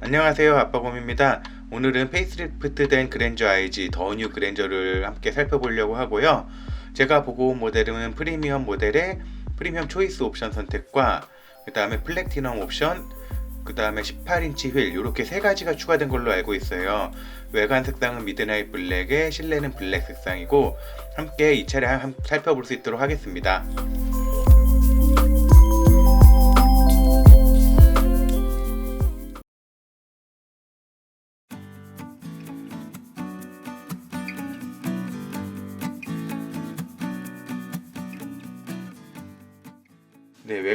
안녕하세요. 아빠곰입니다. 오늘은 페이스리프트된 그랜저 IG 더뉴 그랜저를 함께 살펴보려고 하고요. 제가 보고 온 모델은 프리미엄 모델의 프리미엄 초이스 옵션 선택과 그 다음에 플래티넘 옵션 그 다음에 18인치 휠 이렇게 세 가지가 추가된 걸로 알고 있어요. 외관 색상은 미드나잇 블랙에 실내는 블랙 색상이고 함께 이 차량 함- 살펴볼 수 있도록 하겠습니다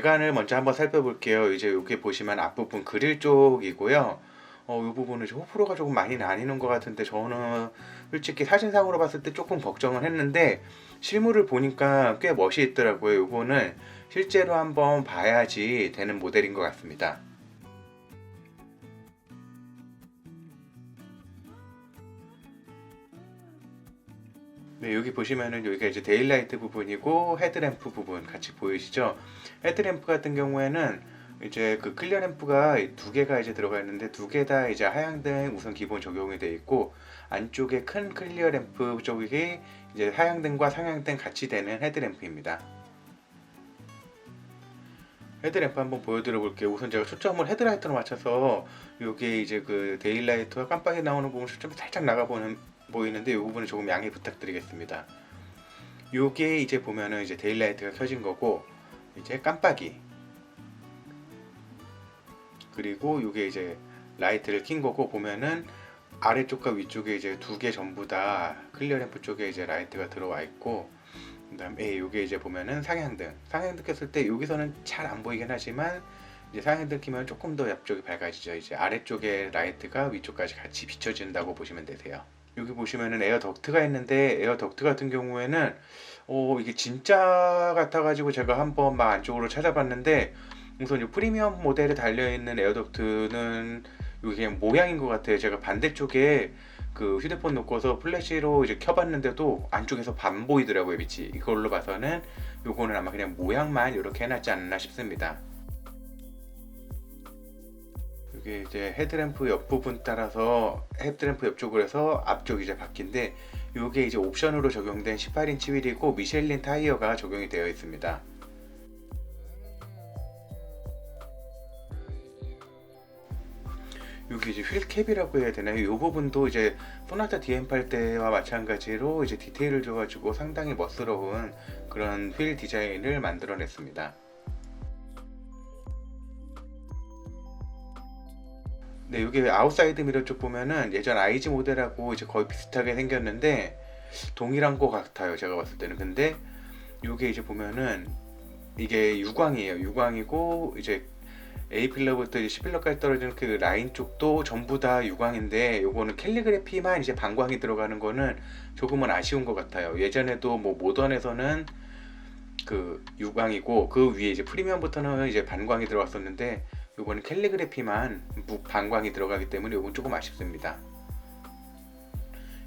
외관을 먼저 한번 살펴볼게요. 이제 여기 보시면 앞부분 그릴 쪽이고요. 어, 이 부분은 호불호가 조금 많이 나뉘는 것 같은데 저는 솔직히 사진상으로 봤을 때 조금 걱정을 했는데 실물을 보니까 꽤 멋이 있더라고요. 이거는 실제로 한번 봐야지 되는 모델인 것 같습니다. 네, 여기 보시면은 여기가 이제 데일라이트 부분이고 헤드램프 부분 같이 보이시죠? 헤드램프 같은 경우에는 이제 그 클리어 램프가 두 개가 이제 들어가 있는데 두 개 다 이제 하향등 우선 기본 적용이 되어 있고 안쪽에 큰 클리어 램프 쪽이 이제 하향등과 상향등 같이 되는 헤드램프입니다. 헤드램프 한번 보여드려 볼게요. 우선 제가 초점을 헤드라이트로 맞춰서 여기 이제 그 데일라이트와 깜빡이 나오는 부분 초점이 살짝 나가 보는 보이는데 이 부분은 조금 양해 부탁드리겠습니다. 요게 이제 보면은 이제 데일라이트가 켜진 거고 이제 깜빡이. 그리고 요게 이제 라이트를 킨 거고 보면은 아래쪽과 위쪽에 이제 두 개 전부 다 클리어 램프 쪽에 이제 라이트가 들어와 있고 그다음에 요게 이제 보면은 상향등. 상향등 켰을 때 여기서는 잘 안 보이긴 하지만 이제 상향등 키면 조금 더 옆쪽이 밝아지죠. 이제 아래쪽에 라이트가 위쪽까지 같이 비춰진다고 보시면 되세요 여기 보시면은 에어 덕트가 있는데 에어 덕트 같은 경우에는 어 이게 진짜 같아가지고 제가 한번 막 안쪽으로 찾아봤는데 우선 이 프리미엄 모델에 달려있는 에어 덕트는 이게 그냥 모양인 것 같아요. 제가 반대쪽에 그 휴대폰 놓고서 플래시로 이제 켜봤는데도 안쪽에서 반 보이더라고요, 빛이. 이걸로 봐서는 요거는 아마 그냥 모양만 이렇게 해놨지 않나 싶습니다. 이게 이제 헤드램프 옆부분 따라서 헤드램프 옆쪽으로 해서 앞쪽 이제 바뀐데 요게 이제 옵션으로 적용된 18인치 휠이고 미셸린 타이어가 적용이 되어 있습니다. 여기 이제 휠캡이라고 해야 되나요? 이 부분도 이제 소나타 DM8 때와 마찬가지로 이제 디테일을 줘가지고 상당히 멋스러운 그런 휠 디자인을 만들어냈습니다. 네, 여기 아웃사이드 미러 쪽 보면은 예전 IG 모델하고 이제 거의 비슷하게 생겼는데 동일한 것 같아요. 제가 봤을 때는. 근데 이게 이제 보면은 이게 유광이에요. 유광이고 이제 A 필러부터 이제 10필러까지 떨어지는 그 라인 쪽도 전부 다 유광인데 요거는 캘리그래피만 이제 반광이 들어가는 거는 조금은 아쉬운 것 같아요. 예전에도 뭐 모던에서는 그 유광이고 그 위에 이제 프리미엄부터는 이제 반광이 들어갔었는데 요거는 캘리그래피만 무- 반광이 들어가기 때문에 요건 조금 아쉽습니다.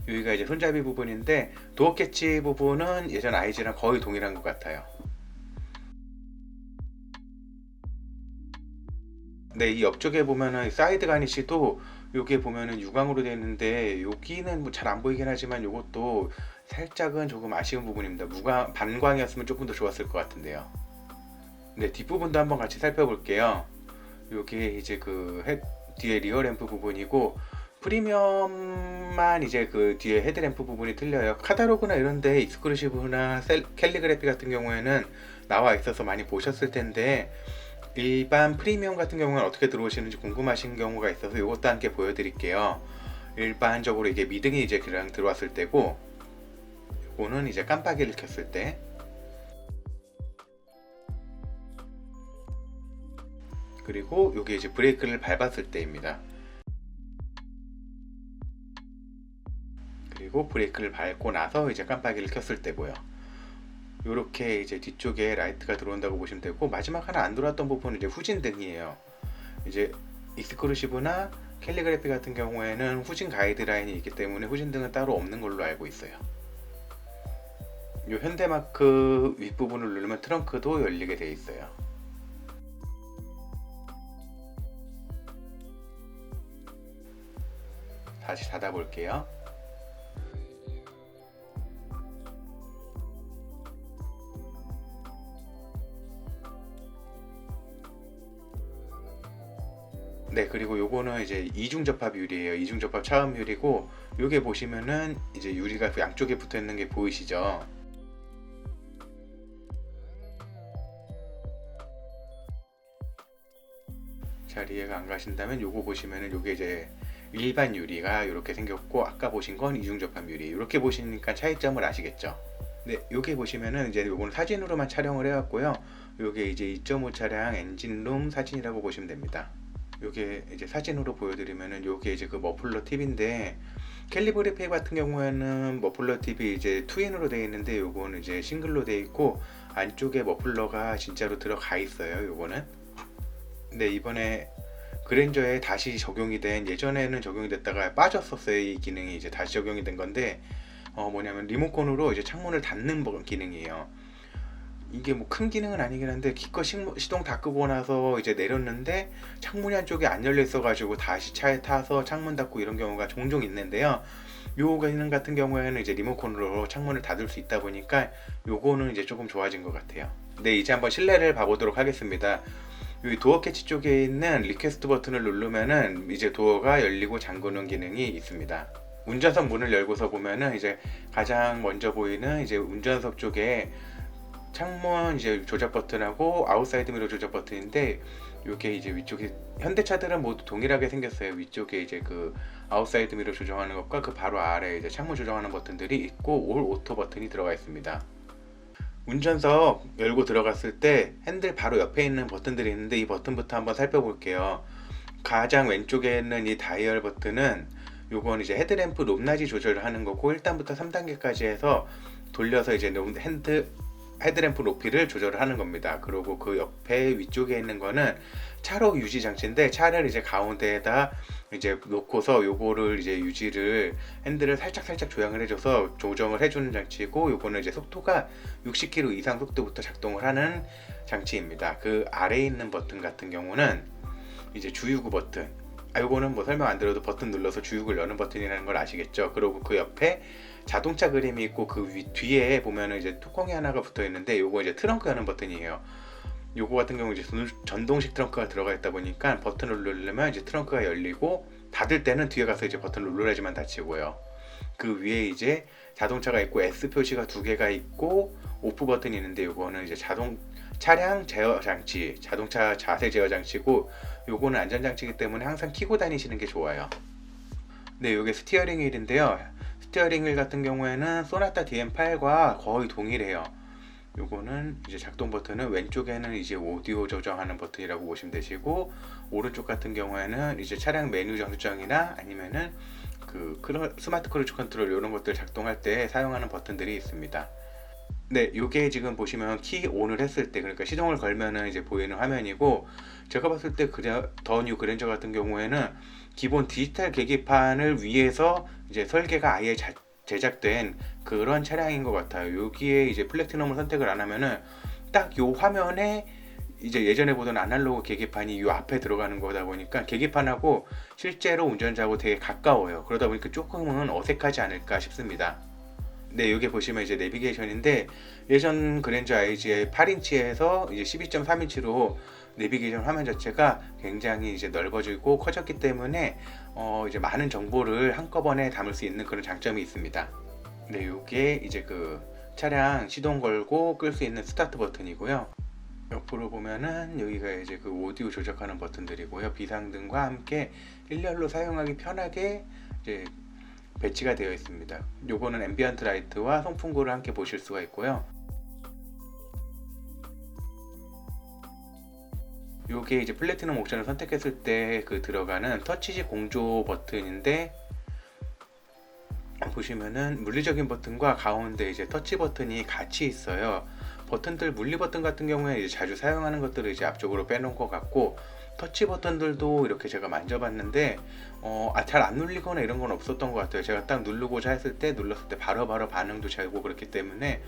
여기가 이제 손잡이 부분인데 도어 캐치 부분은 예전 아이즈랑 거의 동일한 것 같아요. 네, 이 옆쪽에 보면은 사이드 가니쉬도 여기에 보면은 유광으로 되어 있는데 여기는 뭐 잘 안 보이긴 하지만 이것도 살짝은 조금 아쉬운 부분입니다. 무광 반광이었으면 조금 더 좋았을 것 같은데요. 네, 뒷부분도 한번 같이 살펴볼게요. 여기 이제 그 헤, 뒤에 리어 램프 부분이고 프리미엄만 이제 그 뒤에 헤드램프 부분이 틀려요. 카탈로그나 이런데 익스클루시브나 셀- 캘리그래피 같은 경우에는 나와 있어서 많이 보셨을 텐데 일반 프리미엄 같은 경우는 어떻게 들어오시는지 궁금하신 경우가 있어서 이것도 함께 보여드릴게요. 일반적으로 이게 미등이 이제 그냥 들어왔을 때고 이거는 이제 깜빡이를 켰을 때 그리고 이게 이제 브레이크를 밟았을 때입니다. 그리고 브레이크를 밟고 나서 이제 깜빡이를 켰을 때고요. 이렇게 이제 뒤쪽에 라이트가 들어온다고 보시면 되고 마지막 하나 안 들어왔던 부분은 이제 후진등이에요. 이제 익스크루시브나 캘리그래피 같은 경우에는 후진 가이드라인이 있기 때문에 후진등은 따로 없는 걸로 알고 있어요. 이 현대마크 윗부분을 누르면 트렁크도 열리게 되어 있어요. 다시 닫아 볼게요. 네, 그리고 요거는 이제 이중 접합 유리예요. 이중 접합 차음 유리고 요게 보시면은 이제 유리가 그 양쪽에 붙어 있는 게 보이시죠? 잘 이해가 안 가신다면 요거 보시면은 요게 이제 일반 유리가 이렇게 생겼고 아까 보신 건 이중 접합 유리 이렇게 보시니까 차이점을 아시겠죠? 네, 요게 보시면은 이제 요거는 사진으로만 촬영을 해왔고요. 요게 이제 2.5 차량 엔진룸 사진이라고 보시면 됩니다. 요게 이제 사진으로 보여드리면은 요게 이제 그 머플러 팁인데 캘리브레페 같은 경우에는 머플러 팁이 이제 투인으로 되어 있는데 요거는 이제 싱글로 되어 있고 안쪽에 머플러가 진짜로 들어가 있어요. 요거는 네 이번에 그랜저에 다시 적용이 된 예전에는 적용이 됐다가 빠졌었어요 이 기능이 이제 다시 적용이 된 건데 어 뭐냐면 리모컨으로 이제 창문을 닫는 버- 기능이에요. 이게 뭐 큰 기능은 아니긴 한데 기껏 시- 시동 다 끄고 나서 이제 내렸는데 창문이 한쪽에 안 열려 있어 가지고 다시 차에 타서 창문 닫고 이런 경우가 종종 있는데요. 요 기능 같은 경우에는 이제 리모컨으로 창문을 닫을 수 있다 보니까 요거는 이제 조금 좋아진 것 같아요. 네 이제 한번 실내를 봐보도록 하겠습니다. 여기 도어 캐치 쪽에 있는 리퀘스트 버튼을 누르면은 이제 도어가 열리고 잠그는 기능이 있습니다. 운전석 문을 열고서 보면은 이제 가장 먼저 보이는 이제 운전석 쪽에 창문 이제 조작 버튼하고 아웃사이드 미러 조작 버튼인데 이게 이제 위쪽에 현대차들은 모두 동일하게 생겼어요. 위쪽에 이제 그 아웃사이드 미러 조정하는 것과 그 바로 아래 이제 창문 조정하는 버튼들이 있고 올 오토 버튼이 들어가 있습니다. 운전석 열고 들어갔을 때 핸들 바로 옆에 있는 버튼들이 있는데 이 버튼부터 한번 살펴볼게요. 가장 왼쪽에 있는 이 다이얼 버튼은 요건 이제 헤드램프 높낮이 조절을 하는 거고 1단부터 3단계까지 해서 돌려서 이제 높- 핸드 헤드램프 높이를 조절을 하는 겁니다. 그리고 그 옆에 위쪽에 있는 거는 차로 유지 장치인데 차를 이제 가운데에다 이제 놓고서 요거를 이제 유지를 핸들을 살짝 살짝 조향을 해줘서 조정을 해주는 장치고 요거는 이제 속도가 60km 이상 속도부터 작동을 하는 장치입니다. 그 아래에 있는 버튼 같은 경우는 이제 주유구 버튼. 아 요거는 뭐 설명 안 드려도 버튼 눌러서 주유구를 여는 버튼이라는 걸 아시겠죠? 그리고 그 옆에 자동차 그림이 있고 그 위, 뒤에 보면은 이제 뚜껑이 하나가 붙어 있는데 요거 이제 트렁크 여는 버튼이에요. 요거 같은 경우 이제 전- 전동식 트렁크가 들어가 있다 보니까 버튼을 누르면 이제 트렁크가 열리고 닫을 때는 뒤에 가서 이제 버튼을 눌러야지만 닫히고요. 그 위에 이제 자동차가 있고 S 표시가 두 개가 있고 오프 버튼이 있는데 요거는 이제 자동 차량 제어 장치, 자동차 자세 제어 장치고 요거는 안전 장치이기 때문에 항상 키고 다니시는 게 좋아요. 네, 요게 스티어링 휠인데요. 스티어링 휠 같은 경우에는 소나타 DM8과 거의 동일해요. 요거는 이제 작동 버튼은 왼쪽에는 이제 오디오 조정하는 버튼이라고 보시면 되시고 오른쪽 같은 경우에는 이제 차량 메뉴 정수정이나 아니면은 그 스마트 크루즈 컨트롤 이런 것들 작동할 때 사용하는 버튼들이 있습니다. 네, 요게 지금 보시면 키 온을 했을 때 그러니까 시동을 걸면은 이제 보이는 화면이고 제가 봤을 때 그래 더뉴 그랜저 같은 경우에는 기본 디지털 계기판을 위해서 이제 설계가 아예 자- 제작된 그런 차량인 것 같아요. 여기에 이제 플래티넘을 선택을 안 하면은 딱 요 화면에 이제 예전에 보던 아날로그 계기판이 요 앞에 들어가는 거다 보니까 계기판하고 실제로 운전자하고 되게 가까워요. 그러다 보니까 조금은 어색하지 않을까 싶습니다. 네, 여기 보시면 이제 내비게이션인데 예전 그랜저 IG의 8인치에서 이제 12.3인치로 내비게이션 화면 자체가 굉장히 이제 넓어지고 커졌기 때문에 어 이제 많은 정보를 한꺼번에 담을 수 있는 그런 장점이 있습니다. 네, 요게 이제 그 차량 시동 걸고 끌 수 있는 스타트 버튼이고요. 옆으로 보면은 여기가 이제 그 오디오 조작하는 버튼들이고요. 비상등과 함께 일렬로 사용하기 편하게 이제 배치가 되어 있습니다. 요거는 앰비언트 라이트와 송풍구를 함께 보실 수가 있고요. 요게 이제 플래티넘 옵션을 선택했을 때 그 들어가는 터치식 공조 버튼인데 보시면은 물리적인 버튼과 가운데 이제 터치 버튼이 같이 있어요. 버튼들 물리 버튼 같은 경우에 이제 자주 사용하는 것들을 이제 앞쪽으로 빼놓은 것 같고 터치 버튼들도 이렇게 제가 만져봤는데 어, 아, 잘 안 눌리거나 이런 건 없었던 것 같아요. 제가 딱 누르고자 했을 때 눌렀을 때 바로바로 반응도 잘고 그렇기 때문에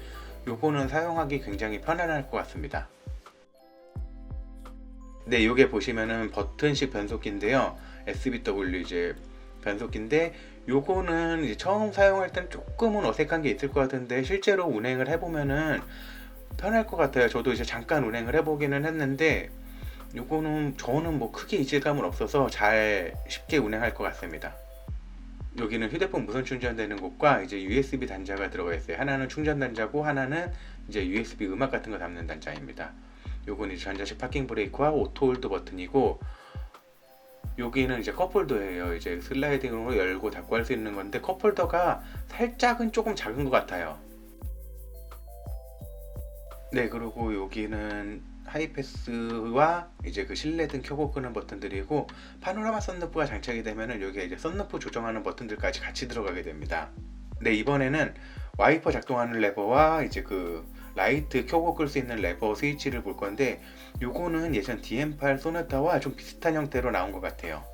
요거는 사용하기 굉장히 편안할 것 같습니다. 네, 요게 보시면은 버튼식 변속기인데요. SBW 이제 변속기인데 요거는 처음 사용할 때는 조금은 어색한 게 있을 것 같은데 실제로 운행을 해보면은 편할 것 같아요. 저도 이제 잠깐 운행을 해보기는 했는데 요거는 저는 뭐 크게 이질감은 없어서 잘 쉽게 운행할 것 같습니다. 여기는 휴대폰 무선 충전되는 곳과 이제 USB 단자가 들어가 있어요. 하나는 충전 단자고 하나는 이제 USB 음악 같은 거 담는 단자입니다. 요거는 이제 전자식 파킹 브레이크와 오토 홀드 버튼이고 여기는 이제 컵홀더예요. 이제 슬라이딩으로 열고 닫고 할 수 있는 건데 컵홀더가 살짝은 조금 작은 것 같아요. 네, 그리고 여기는 하이패스와 이제 그 실내 등 켜고 끄는 버튼들이고 파노라마 썬루프가 장착이 되면은 여기에 이제 썬루프 조정하는 버튼들까지 같이 들어가게 됩니다. 네, 이번에는 와이퍼 작동하는 레버와 이제 그 라이트 켜고 끌 수 있는 레버 스위치를 볼 건데 요거는 예전 DM8 소나타와 좀 비슷한 형태로 나온 것 같아요.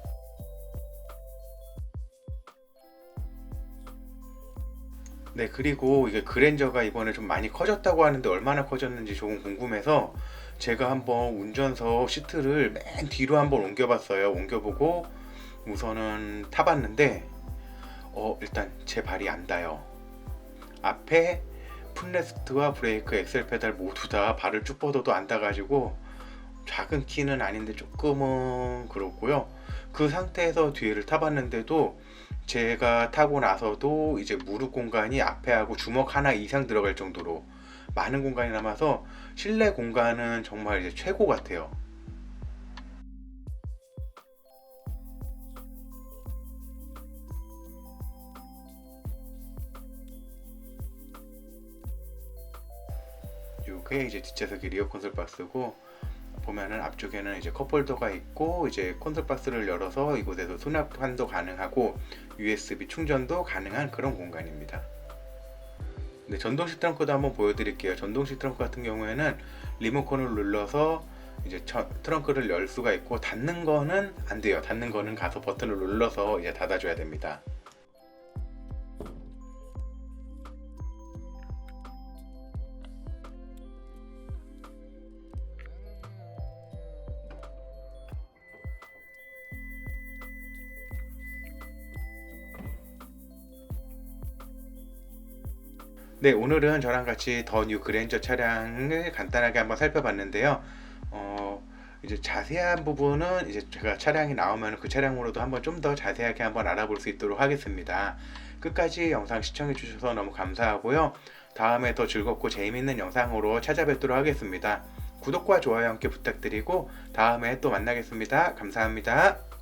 네, 그리고 이게 그랜저가 이번에 좀 많이 커졌다고 하는데 얼마나 커졌는지 조금 궁금해서 제가 한번 운전석 시트를 맨 뒤로 한번 옮겨봤어요. 옮겨보고 우선은 타봤는데 어, 일단 제 발이 안 닿아요. 앞에 풋레스트와 브레이크, 엑셀 페달 모두 다 발을 쭉 뻗어도 안 닿아가지고 작은 키는 아닌데 조금은 그렇고요. 그 상태에서 뒤를 타봤는데도 제가 타고 나서도 이제 무릎 공간이 앞에 하고 주먹 하나 이상 들어갈 정도로 많은 공간이 남아서 실내 공간은 정말 이제 최고 같아요. 요게 이제 뒷좌석이 리어 콘솔 박스고 보면은 앞쪽에는 이제 컵홀더가 있고 이제 콘솔 박스를 열어서 이곳에서 수납환도 가능하고 USB 충전도 가능한 그런 공간입니다. 네, 전동식 트렁크도 한번 보여드릴게요. 전동식 트렁크 같은 경우에는 리모컨을 눌러서 이제 저- 트렁크를 열 수가 있고 닫는 거는 안 돼요. 닫는 거는 가서 버튼을 눌러서 이제 닫아줘야 됩니다. 네, 오늘은 저랑 같이 더 뉴 그랜저 차량을 간단하게 한번 살펴봤는데요. 어, 이제 자세한 부분은 이제 제가 차량이 나오면 그 차량으로도 한번 좀 더 자세하게 한번 알아볼 수 있도록 하겠습니다. 끝까지 영상 시청해 주셔서 너무 감사하고요. 다음에 더 즐겁고 재미있는 영상으로 찾아뵙도록 하겠습니다. 구독과 좋아요 함께 부탁드리고 다음에 또 만나겠습니다. 감사합니다.